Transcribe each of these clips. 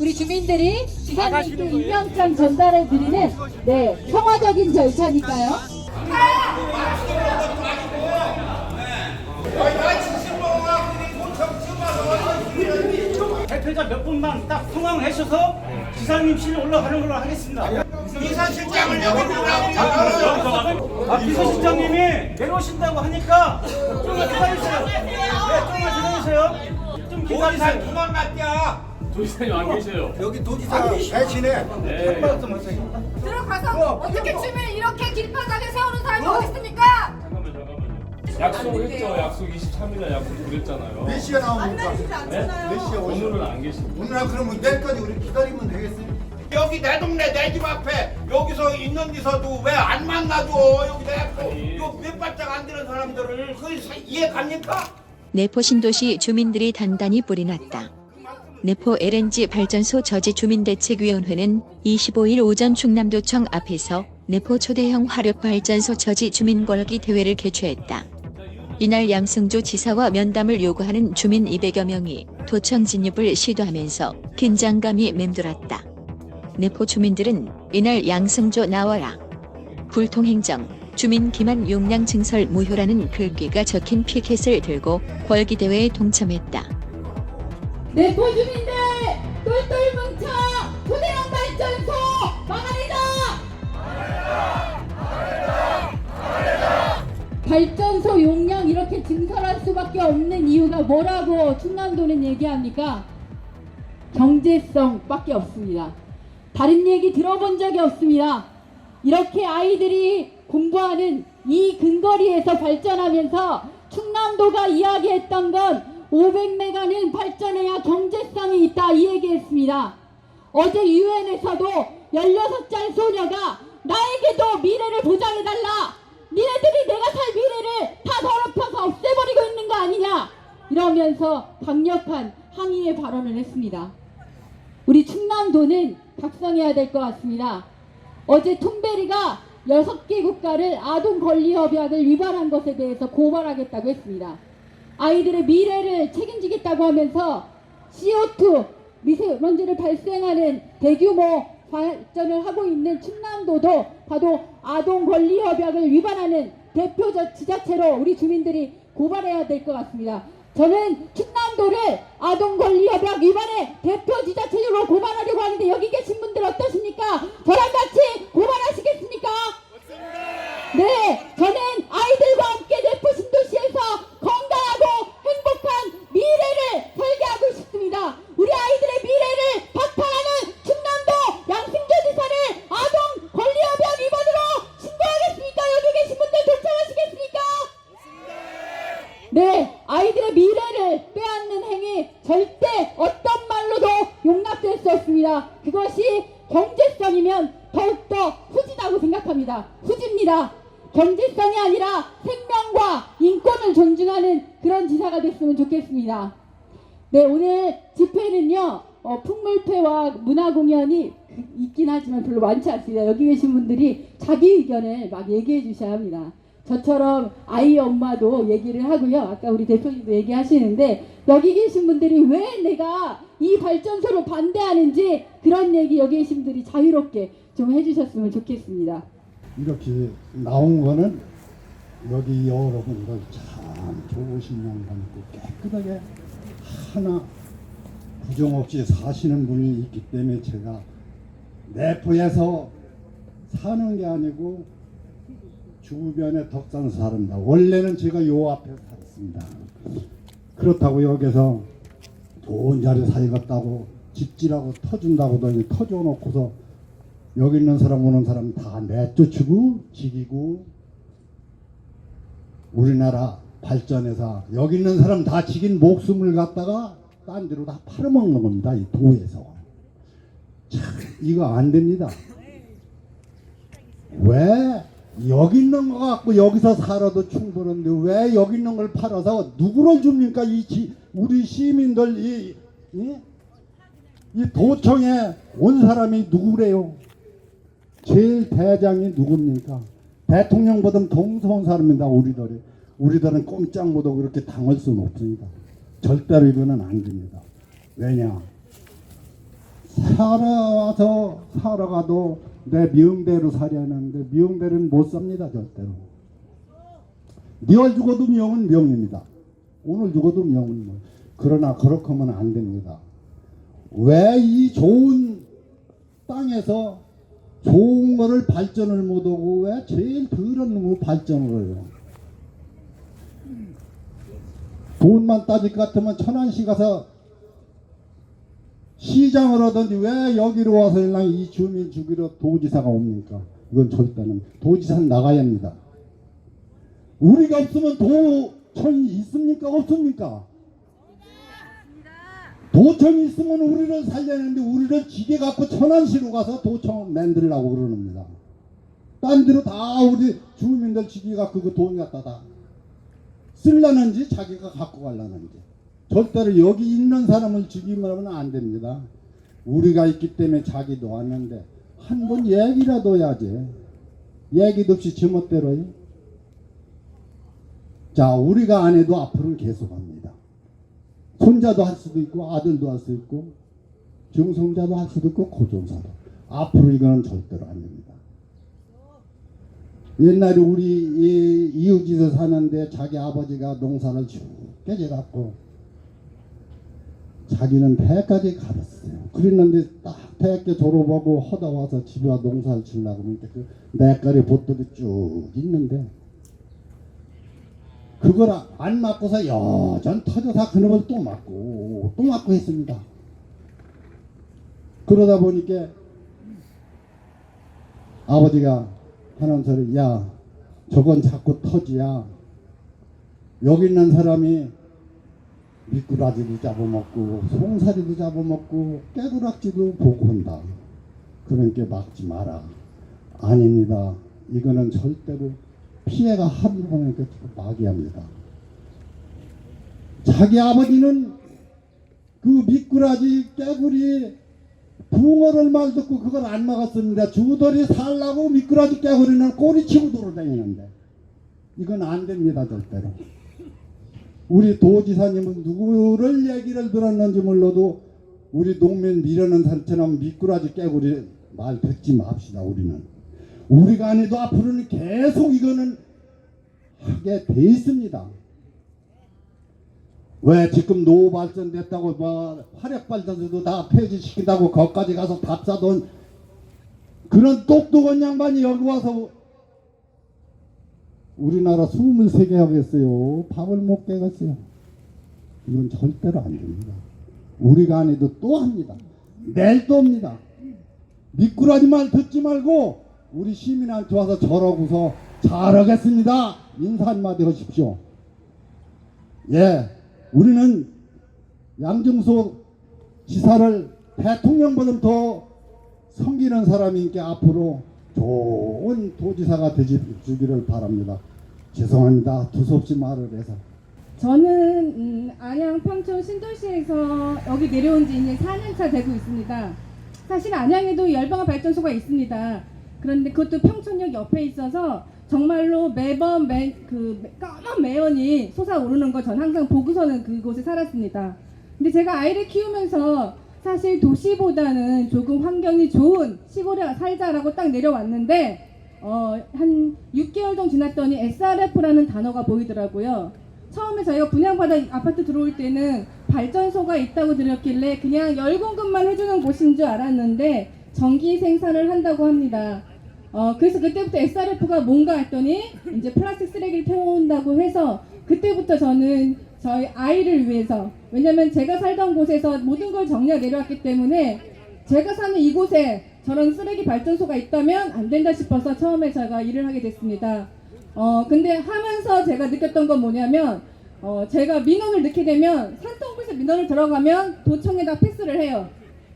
우리 주민들이 지사님께 임명장 전달해 드리는 네 평화적인 절차니까요. 대표자 몇 분만 딱 통화하셔서 지사님실 올라가는 걸로 하겠습니다. 비서실장을 여기 누구라고 아, 비서실장님이 내려오신다고 하니까 좀만 기다리세요. 네, 좀만 기다리세요. 좀 기다리세요. 그만 맡겨 도지사님 안 계셔요. 여기 도지사 대신에 네. 들어가서 어 떻게 주민을 이렇게 길바닥에 세우는 사람이 어디 있습니까? 잠깐만 잠깐만요. 약속을 했죠. 약속 23일날 약속 드렸잖아요. 몇 시에 나옵니까? 네? 몇 시에? 오늘은 안 계십니다. 오늘 그러면 내일까지 우리 기다리면 되겠어요? 여기 내 동네 내 집 앞에 여기서 있는 데서도 왜 안 만나줘 여기 아니. 내몇 발짝 안 되는 사람들을 그 이해 갑니까? 내포 신도시 주민들이 단단히 뿌리 났다. 내포 LNG 발전소 저지 주민대책위원회는 25일 오전 충남도청 앞에서 내포 초대형 화력발전소 저지 주민권益대회를 개최했다. 이날 양승조 지사와 면담을 요구하는 주민 200여 명이 도청 진입을 시도하면서 긴장감이 맴돌았다. 내포 주민들은 이날 양승조 나와라. 불통행정, 주민 기만 용량 증설 무효라는 글귀가 적힌 피켓을 들고 궐기 대회에 동참했다. 내 포 주민들 똘똘 뭉쳐 초대형 발전소 막아내자. 발전소 용량 이렇게 증설할 수밖에 없는 이유가 뭐라고 충남도는 얘기합니까? 경제성밖에 없습니다. 다른 얘기 들어본 적이 없습니다. 이렇게 아이들이 공부하는 이 근거리에서 발전하면서 충남도가 이야기했던 건 500메가는 발전해야 경제성이 있다 이 얘기했습니다. 어제 유엔에서도 16살 소녀가 나에게도 미래를 보장해달라. 니네들이 내가 살 미래를 다 더럽혀서 없애버리고 있는 거 아니냐. 이러면서 강력한 항의의 발언을 했습니다. 우리 충남도는 각성해야 될 것 같습니다. 어제 퉁베리가 6개 국가를 아동 권리 협약을 위반한 것에 대해서 고발하겠다고 했습니다. 아이들의 미래를 책임지겠다고 하면서 CO2 미세먼지를 발생하는 대규모 발전을 하고 있는 충남도도 바로 아동 권리 협약을 위반하는 대표 저- 지자체로 우리 주민들이 고발해야 될 것 같습니다. 저는 충남도를 아동 권리 협약 위반의 대표 지자체로 고발하려고 하는데 여기 계신 분들 어떠십니까? 저랑 같이 고발하시겠습니까? 네, 저는 아이들과 함께 내포 신도시에서 건강하고 행복한 미래를 설계하고 싶습니다. 우리 아이들의 미래를 박탈하는 충남도 양승조 지사를 아동 권리협약 위반으로 신고하겠습니까? 여기 계신 분들 도착하시겠습니까? 네, 아이들의 미래를 빼앗는 행위 절대 어떤 말로도 용납될 수 없습니다. 그것이 경제성이면 더욱더 후지다고 생각합니다. 후지입니다. 경제성이 아니라 생명과 인권을 존중하는 그런 지사가 됐으면 좋겠습니다. 네, 오늘 집회는요, 어, 풍물패와 문화공연이 있긴 하지만 별로 많지 않습니다. 여기 계신 분들이 자기 의견을 막 얘기해 주셔야 합니다. 저처럼 아이 엄마도 얘기를 하고요. 아까 우리 대표님도 얘기하시는데, 여기 계신 분들이 왜 내가 이 발전소를 반대하는지 그런 얘기 여기 계신 분들이 자유롭게 좀 해주셨으면 좋겠습니다. 이렇게 나온 거는 여기 여러분들 참 좋으신 양반이고 깨끗하게 하나 부정 없이 사시는 분이 있기 때문에 제가 내포에서 사는 게 아니고 주변에 덕산 사람다. 원래는 제가 요 앞에 살았습니다. 그렇다고 여기서 좋은 자리 살겠다고 집지라고 터준다고 터줘놓고서 여기 있는 사람 오는 사람 다 내쫓고 지기고 우리나라 발전에서 여기 있는 사람 다 지긴 목숨을 갖다가 딴 데로 다 팔아먹는 겁니다. 이 도에서. 참 이거 안 됩니다. 왜 여기 있는 거 갖고 여기서 살아도 충분한데 왜 여기 있는 걸 팔아서 누구를 줍니까? 이 지, 우리 시민들 이, 이, 이 도청에 온 사람이 누구래요? 제일 대장이 누굽니까? 대통령보다 더 무서운 사람입니다. 우리들이. 우리들은 꼼짝 못하고 그렇게 당할 수는 없습니다. 절대로 이거는 안 됩니다. 왜냐? 살아와서 살아가도 내 명대로 살려는데 명대로는 못 삽니다 절대로. 내일 죽어도 명은 명입니다. 오늘 죽어도 명은 명. 그러나 그렇게 하면 안 됩니다. 왜 이 좋은 땅에서 좋은 거를 발전을 못하고 왜 제일 더러운 놈을 발전을 해요? 돈만 따질 것 같으면 천안시 가서 시장을 하든지 왜 여기로 와서 일랑 이 주민 주기로 도지사가 옵니까? 이건 절대는 도지사는 나가야 합니다. 우리가 없으면 도청이 있습니까? 없습니까? 도청이 있으면 우리를 살려내는데 우리를 지게 갖고 천안시로 가서 도청 만들려고 그러는니다. 딴 데로 다 우리 주민들 지게 갖고 그 돈 갖다 다 쓸라는지 자기가 갖고 갈라는지 절대로 여기 있는 사람을 죽이면 안 됩니다. 우리가 있기 때문에 자기도 왔는데 한 번 얘기라도 해야지. 얘기도 없이 제멋대로. 자, 우리가 안 해도 앞으로는 계속합니다. 손자도 할 수도 있고 아들도 할 수 있고 중성자도 할 수도 있고 고종사도 앞으로 이거는 절대로 안 됩니다. 옛날에 우리 이 이웃집에서 사는데 자기 아버지가 농사를 쭉 깨져갖고 자기는 대까지 가봤어요. 그랬는데 딱 대학교 졸업하고 허다 와서 집에 와 농사를 치려고 그러니까 그 내깔이 보들이 쭉 있는데 그걸 안 맞고서 여전 터져서 그놈을 또 맞고 또 맞고 했습니다. 그러다 보니까 아버지가 하는 소리 야 저건 자꾸 터지야 여기 있는 사람이 미꾸라지도 잡아먹고 송사리도 잡아먹고 깨구락지도 보고 한다. 그러니까 막지 마라. 아닙니다. 이거는 절대로 피해가 하루 보니까 마귀합니다. 자기 아버지는 그 미꾸라지 깨구리 붕어를 말 듣고 그걸 안 막았습니다. 주돌이 살라고 미꾸라지 깨구리는 꼬리치고 돌아다니는데 이건 안 됩니다 절대로. 우리 도지사님은 누구를 얘기를 들었는지 몰라도 우리 농민 미려는 산처럼 미꾸라지 깨구리 말 듣지 맙시다 우리는. 우리가 아니도 앞으로는 계속 이거는 하게 돼 있습니다. 왜 지금 노후 발전됐다고 뭐 화력 발전소도 다 폐지시킨다고 거기까지 가서 답사돈 그런 똑똑한 양반이 여기 와서 우리나라 23개 하겠어요. 밥을 못 깨겠어요. 이건 절대로 안 됩니다. 우리가 안 해도 또 합니다. 내일 또 합니다. 미꾸라지 말 듣지 말고 우리 시민한테 와서 저러고서 잘하겠습니다. 인사 한마디 하십시오. 예, 우리는 양정수 지사를 대통령보다 더 섬기는 사람이니까 앞으로 좋은 도지사가 되주기를 바랍니다. 죄송합니다. 두서없이 말을 해서. 저는 음, 안양 평촌 신도시에서 여기 내려온 지 이제 4년차 되고 있습니다. 사실 안양에도 열방화 발전소가 있습니다. 그런데 그것도 평촌역 옆에 있어서 정말로 매번 매, 그 까만 매연이 솟아오르는 거 전 항상 보고서는 그곳에 살았습니다. 근데 제가 아이를 키우면서 사실 도시보다는 조금 환경이 좋은 시골에 살자라고 딱 내려왔는데 어, 한 6개월 정도 지났더니 SRF라는 단어가 보이더라고요. 처음에 저희가 분양받아 아파트 들어올 때는 발전소가 있다고 들었길래 그냥 열 공급만 해주는 곳인 줄 알았는데 전기 생산을 한다고 합니다. 어, 그래서 그때부터 SRF가 뭔가 했더니 이제 플라스틱 쓰레기를 태워온다고 해서 그때부터 저는 저희 아이를 위해서 왜냐면 제가 살던 곳에서 모든 걸 정리해 내려왔기 때문에 제가 사는 이곳에 저런 쓰레기 발전소가 있다면 안 된다 싶어서 처음에 제가 일을 하게 됐습니다. 어, 근데 하면서 제가 느꼈던 건 뭐냐면, 어, 제가 민원을 넣게 되면 산통구에서 민원을 들어가면 도청에다 패스를 해요.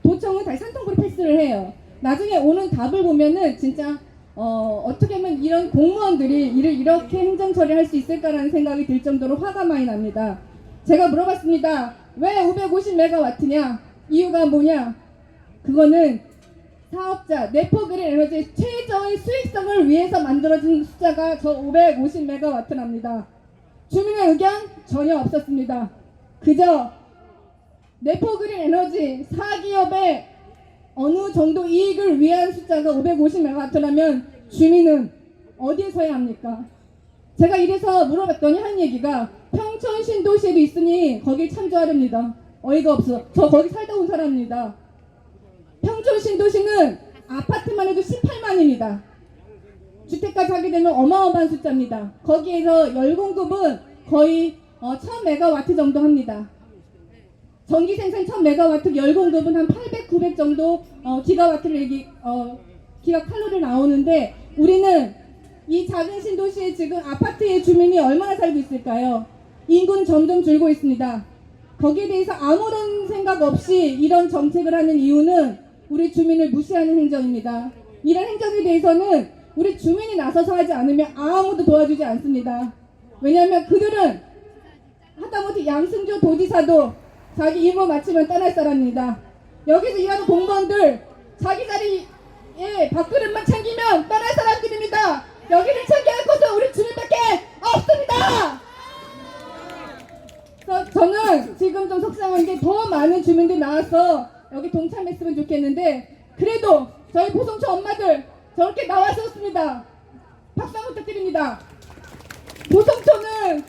도청은 다시 산통구로 패스를 해요. 나중에 오는 답을 보면은 진짜, 어, 어떻게 하면 이런 공무원들이 일을 이렇게 행정 처리할 수 있을까라는 생각이 들 정도로 화가 많이 납니다. 제가 물어봤습니다. 왜 550메가와트냐? 이유가 뭐냐? 그거는 사업자 네포그린 에너지 최저의 수익성을 위해서 만들어진 숫자가 저 550메가와트랍니다. 주민의 의견 전혀 없었습니다. 그저 네포그린 에너지 사기업의 어, 어느 정도 이익을 위한 숫자가 550메가와트라면 주민은 어디에 서야 합니까? 제가 이래서 물어봤더니 한 얘기가 평촌 신도시에도 있으니 거기 참조하렵니다. 어이가 없어. 저 거기 살다 온 사람입니다. 평촌 신도시는 아파트만 해도 18만입니다. 주택까지 하게 되면 어마어마한 숫자입니다. 거기에서 열 공급은 거의 어, 1000메가와트 정도 합니다. 전기 생산 1000메가와트 열 공급은 한 800, 900 정도 어, 기가와트를 얘기, 어, 기가 칼로리 나오는데 우리는 이 작은 신도시에 지금 아파트의 주민이 얼마나 살고 있을까요? 인구는 점점 줄고 있습니다. 거기에 대해서 아무런 생각 없이 이런 정책을 하는 이유는 우리 주민을 무시하는 행정입니다. 이런 행정에 대해서는 우리 주민이 나서서 하지 않으면 아무도 도와주지 않습니다. 왜냐하면 그들은 하다못해 양승조 도지사도 자기 임무 마치면 떠날 사람입니다. 여기서 일하는 공무원들 자기 자리에 밥그릇만 챙기면 떠날 사람들입니다. 여기를 챙겨야 할 것은 우리 주민밖에 없습니다. 저는 지금 좀 속상한 게 더 많은 주민들이 나와서 여기 동참했으면 좋겠는데 그래도 저희 보성초 엄마들 저렇게 나왔었습니다. 박수 한번 부탁드립니다. 보성초는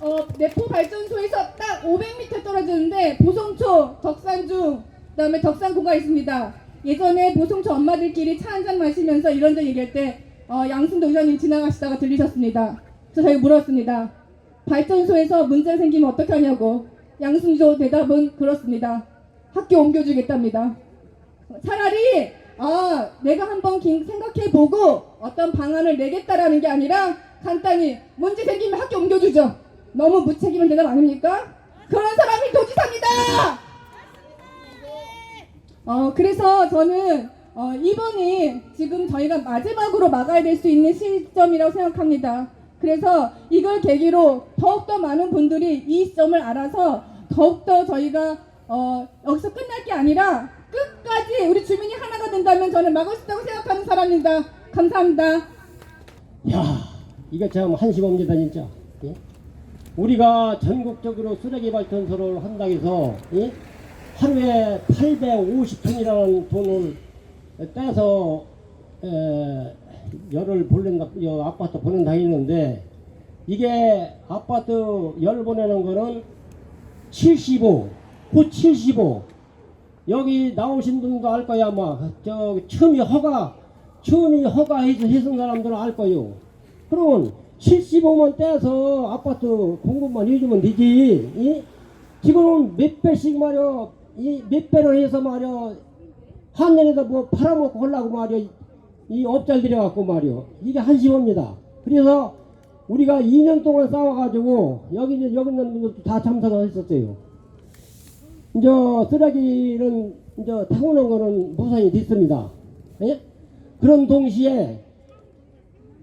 어, 내포 발전소에서 딱 500m 떨어지는데 보성초, 덕산중, 그다음에 덕산고가 있습니다. 예전에 보성초 엄마들끼리 차 한 잔 마시면서 이런저런 얘기할 때 어, 양승도 의장님 지나가시다가 들리셨습니다. 그래서 저희가 물었습니다. 발전소에서 문제 생기면 어떻게 하냐고. 양승조 대답은 그렇습니다. 학교 옮겨주겠답니다. 차라리 아 내가 한번 긴- 생각해보고 어떤 방안을 내겠다라는 게 아니라 간단히 문제 생기면 학교 옮겨주죠. 너무 무책임한 대답 아닙니까? 그런 사람이 도지사입니다. 어 그래서 저는 어, 이번이 지금 저희가 마지막으로 막아야 될 수 있는 시점이라고 생각합니다. 그래서 이걸 계기로 더욱더 많은 분들이 이 시점을 알아서 더욱더 저희가 어, 여기서 끝날 게 아니라 끝까지 우리 주민이 하나가 된다면 저는 막을 수 있다고 생각하는 사람입니다. 감사합니다. 야, 이거 참 한심합니다 진짜. 예? 우리가 전국적으로 쓰레기 발전소를 한다고 해서 예? 하루에 850톤이라는 돈을 떼서 에, 열을 보낸다, 여, 아파트 보낸다 했는데 이게 아파트 열 보내는 거는 75, 곧 75. 여기 나오신 분도 알 거야 아마 저 처음이 허가 처음이 허가해서 해준 사람들은 알 거요. 그러면 75만 떼서 아파트 공급만 해주면 되지. 이? 지금은 몇 배씩 이몇 배로 해서 말이야, 한 년에다 뭐 팔아먹고 하려고 말이야, 이 업자들 들여갖고 말이야. 이게 한심합니다. 그래서 우리가 2년 동안 싸워가지고 여기 이제 여기 있는 분들도 다 참석을 했었어요. 이제 쓰레기는 이제 타고난 거는 무산이 됐습니다. 예? 그런 동시에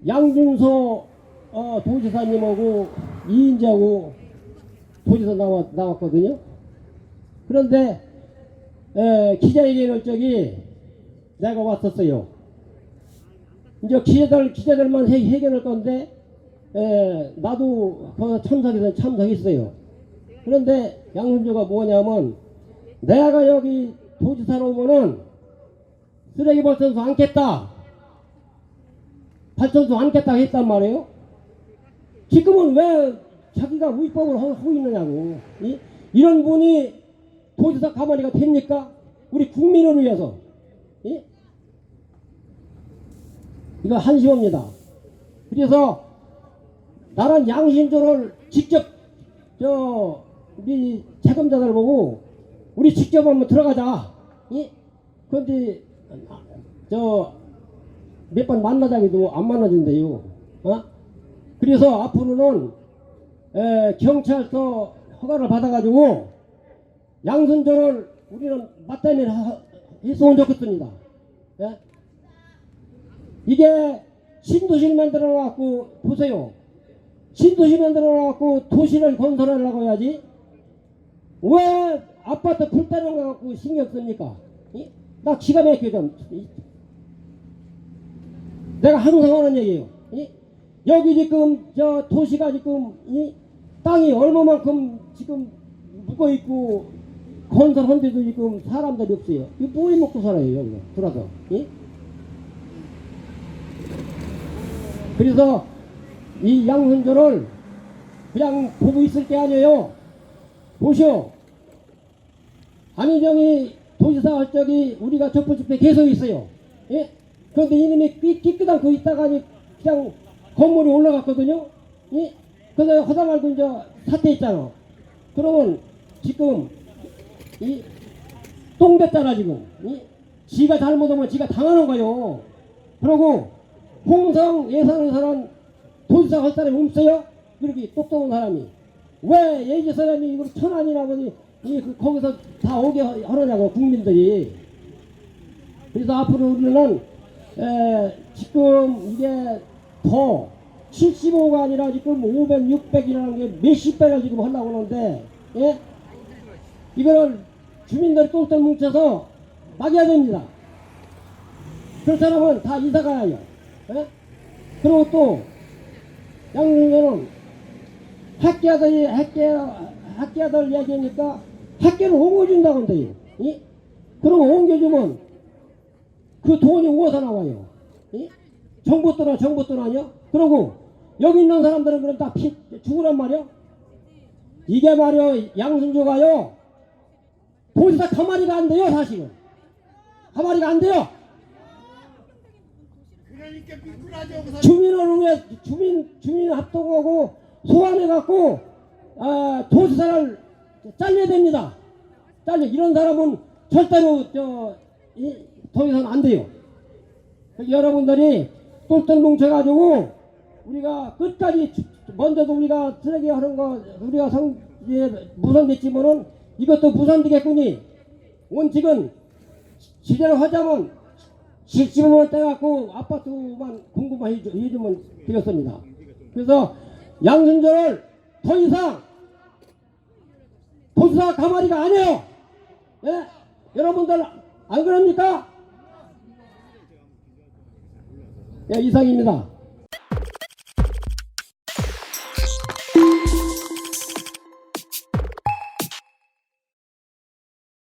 양준서 어, 도지사님하고 이인재하고 도지사 나왔, 나왔거든요. 그런데 에, 기자회견을 저기 내가 왔었어요. 이제 기자들 기자들만 회, 회견할 건데 에, 나도 그 참석해서 참석했어요. 그런데 양순조가 뭐냐면 내가 여기 도지사로 오면은 쓰레기 발전소 안겠다. 발전소 안겠다 했단 말이에요. 지금은 왜 자기가 위법을 하고 있느냐고. 이? 이런 분이 도지사 가만히가 됩니까? 우리 국민을 위해서. 이? 이거 한심합니다. 그래서 나는 양심조를 직접 저 우리 책임자들 보고 우리 직접 한번 들어가자. 이? 그런데 저 몇 번 만나자기도 안 만나준대요. 어? 그래서 앞으로는 에, 경찰서 허가를 받아가지고 양선조를 우리는 맞다니 했으면 좋겠습니다. 예? 이게 신도시를 만들어 놔갖고 보세요. 신도시 만들어 놔갖고 도시를 건설하려고 해야지. 왜 아파트 불 때는 거 갖고 신경 씁니까? 이? 나 기가 막혀 좀. 이? 내가 항상 하는 얘기예요. 이? 여기 지금 저 도시가 지금 이 땅이 얼마만큼 지금 묵어 있고 건설한 데도 지금 사람들이 없어요. 이거 뭐 해 먹고 살아요, 여기 들어서. 예? 그래서 이 양선조를 그냥 보고 있을 게 아니에요. 보시오. 안희정이 도지사 할 적이 우리가 촛불집회 계속 있어요. 예? 그런데 이놈이 끼, 끼끄당 그 있다가니 그냥 건물이 올라갔거든요. 예? 그래서 허다 말고 이제 사퇴했잖아. 그러면 지금 이 똥됐잖아 지금. 이? 지가 잘못하면 지가 당하는 거요. 그러고 홍성 예산을 사람 도지사 할 사람이 없어요? 이렇게 똑똑한 사람이. 왜 예지 사람이 이걸 천안이나 보니 이 그- 거기서 다 오게 하- 하느냐고 국민들이. 그래서 앞으로 우리는 에, 지금 이게 더 75가 아니라 지금 500, 600이라는 게 몇십 배를 지금 하려고 하는데 예? 이거를 주민들이 똘똘 뭉쳐서 막아야 됩니다. 그렇다면 다 이사 가야요. 예? 그리고 또 양릉에는 학교들이 학교 학교들 얘기하니까 학교를 옮겨준다고 한대요. 예? 그럼 옮겨주면 그 돈이 어디서 나와요? 예? 돈아 정부 돈 아니야? 그러고 여기 있는 사람들은 그럼 다 피, 죽으란 말이야? 이게 말이야 양순조가요 도지사 가마리가 안 돼요 사실은 가마리가 안 돼요 주민을 위해 주민 주민 합동하고 소환해 갖고 아, 도지사를 잘려야 됩니다. 잘려 이런 사람은 절대로 저 이, 도지사는 안 돼요. 여러분들이 똘똘 뭉쳐 가지고 우리가 끝까지 주- 먼저도 우리가 쓰레기 하는 거 우리가 성 이제 무산됐지만은 이것도 무산되겠군이 원칙은 지대로 하자면 실집만 떼갖고 아파트만 공급만 해주, 해주면 되겠습니다. 그래서 양순절을 더 이상 도지사 가마리가 아니에요. 예? 여러분들 안 그럽니까? 예, 이상입니다.